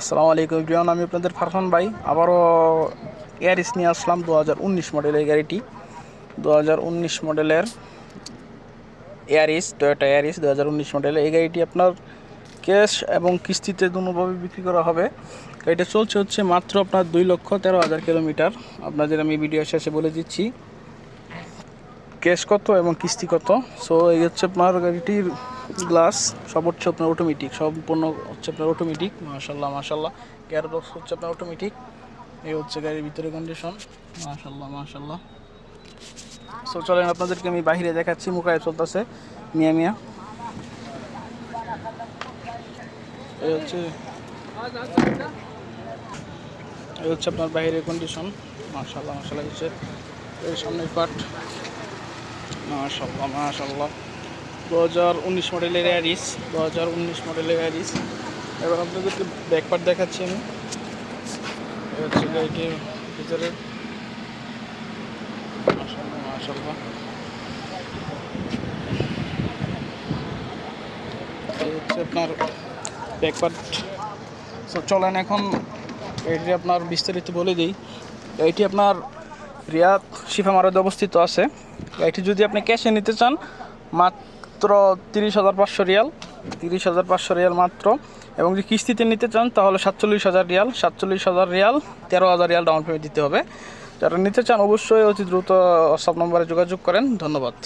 আসসালামু আলাইকুম ইব্রিয়ান আমি আপনাদের ফারহান ভাই। আবারও এয়ারিস নিয়ে আসলাম দু হাজার উনিশ মডেলের গাড়িটি। দু হাজার উনিশ মডেলের এয়ারিস টয়োটা এয়ারিস দু হাজার উনিশ মডেলের এই গাড়িটি আপনার ক্যাশ এবং কিস্তিতে দুভাবে বিক্রি করা হবে। গাড়িটা চলছে হচ্ছে মাত্র আপনার দুই লক্ষ তেরো হাজার কিলোমিটার। আপনাদের আমি ভিডিও শেষে বলে দিচ্ছি, ক্যাশ কত এবং কিস্তি কত। সো এই হচ্ছে আপনার গাড়িটির গ্লাস, সব হচ্ছে আপনার অটোমেটিক সম্পূর্ণ হচ্ছে আপনার অটোমেটিক মাশাল্লাহ মাশাল্লাহ গ্যারো বক্স হচ্ছে আপনার অটোমেটিক এই হচ্ছে গাড়ির ভিতরে কন্ডিশন মাশাল্লাহ মাশাল্লাহ সো চলেন আপনাদেরকে আমি বাইরে দেখাচ্ছি মুখায় চলতেছে, মিয়া মিয়া। এই হচ্ছে এই হচ্ছে আপনার বাইরের কন্ডিশন মাশাল্লাহ মাশাল্লাহ হচ্ছে, এই সামনের পার্ট মাশাল্লাহ মাশাল্লাহ দু হাজার উনিশ মডেলের অ্যারিস দু হাজার উনিশ মডেলের অ্যারিস এবার আপনাদেরকে ব্যাকপার্ট দেখাচ্ছি আমি। হচ্ছে গাড়িটির ভিতরে। হচ্ছে আপনার ব্যাকপার্ট চলেন এখন এটি আপনার বিস্তারিত বলে দিই। এটি আপনার রিয়াদ শিফা মারদে অবস্থিত আছে। এটি যদি আপনি ক্যাশে নিতে চান মাত্র তিরিশ হাজার পাঁচশো রিয়াল, তিরিশ হাজার পাঁচশো রিয়াল মাত্র। এবং যদি কিস্তিতে নিতে চান, তাহলে সাতচল্লিশ হাজার রিয়াল, সাতচল্লিশ হাজার রিয়াল, তেরো হাজার রিয়াল ডাউন পেমেন্ট দিতে হবে। যারা নিতে চান, অবশ্যই অতি দ্রুত হোয়াটসঅ্যাপ নম্বরে যোগাযোগ করেন। ধন্যবাদ।